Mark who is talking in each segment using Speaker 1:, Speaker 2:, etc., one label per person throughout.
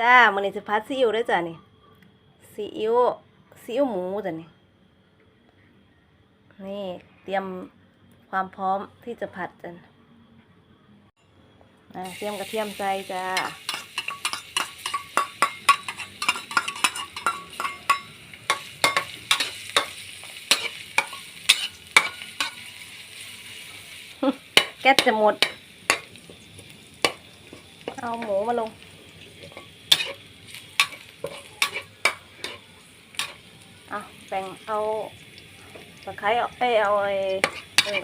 Speaker 1: จ้ามื้อนี้สิผัดซีอิ๊วด้อจ้านี่ซีอิ๊วซีอิ๊วหมูจ้ะนี่นี่เตรียมความพร้อมที่จะผัดจ้ะอ่าเตรียมกระเทียมใส่จ้าแก๊สจะหมด เอาหมูมาลง เอา แบ่งเอาตะไคร้เอาเอ้เอาไอ้เออ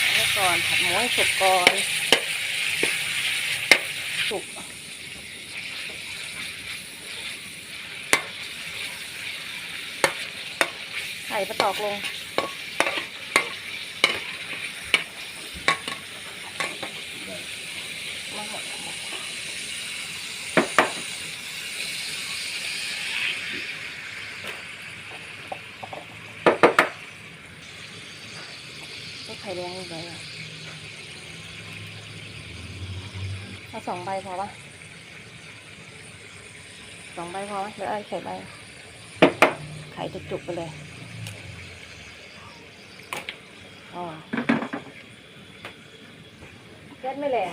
Speaker 1: เอาไว้ก่อนผัดหมูให้สุกก่อน สุกไข่ปลาตอกลง มาหมดก็ไข่แดงอีกเลยอะเอาสองใบพอปะสองใบพอไหมหรือเอาไข่ใบ ไข่จุกๆไปเลยอ๋อแก๊สไม่แรง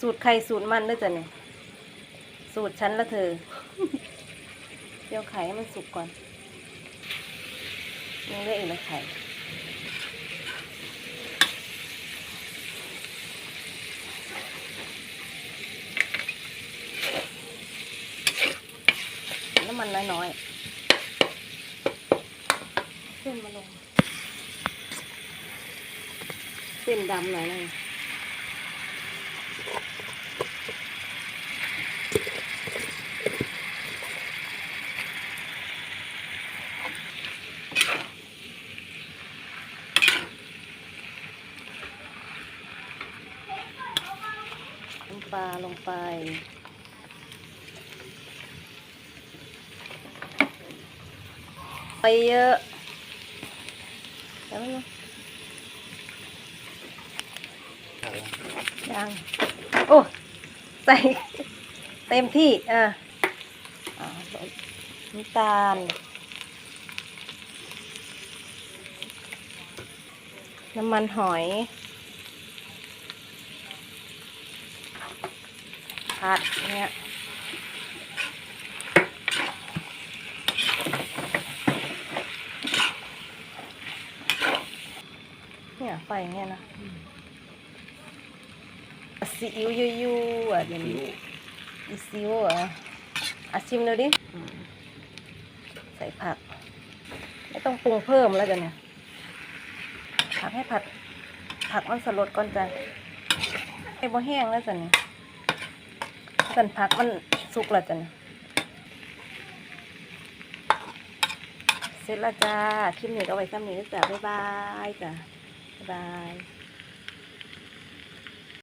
Speaker 1: สูตรไข่สูตรมันด้วยจ้ะเนี่ย สูตรฉันละเธอ เดี๋ยวไข่ให้มันสุกก่อน ยังเหลืออีกนะไข่น้ำมันน้อยๆเส้นมาลง เส้นดำหน่อยนึง ปลาลงไป ไปเยอะแล้วยังโอ้ใส่เต็มที่ อะน้ำตาล น้ำมันหอย ผัดเนี่ยเนี่ยไฟเงี้ยนะซีอิ๊วยั่วๆอะเดี๋ยวนี้อีซีอิ๊วอะอะชิมดูดิใส่ผัก ไม่ต้องปรุงเพิ่มแล้วจ้ะเนี่ยผักให้ผัด ผักมันสลดก่อนจ้ะให้บ่แห้งแล้วจ้ะเนี่ย ส่วนผักมันสุกแล้วจ้ะเนี่ยเสร็จแล้วจ้า คลิปนี้ก็ไว้ซ้ำนี้จ้ะบ๊ายบายจ้ะบ๊ายบาย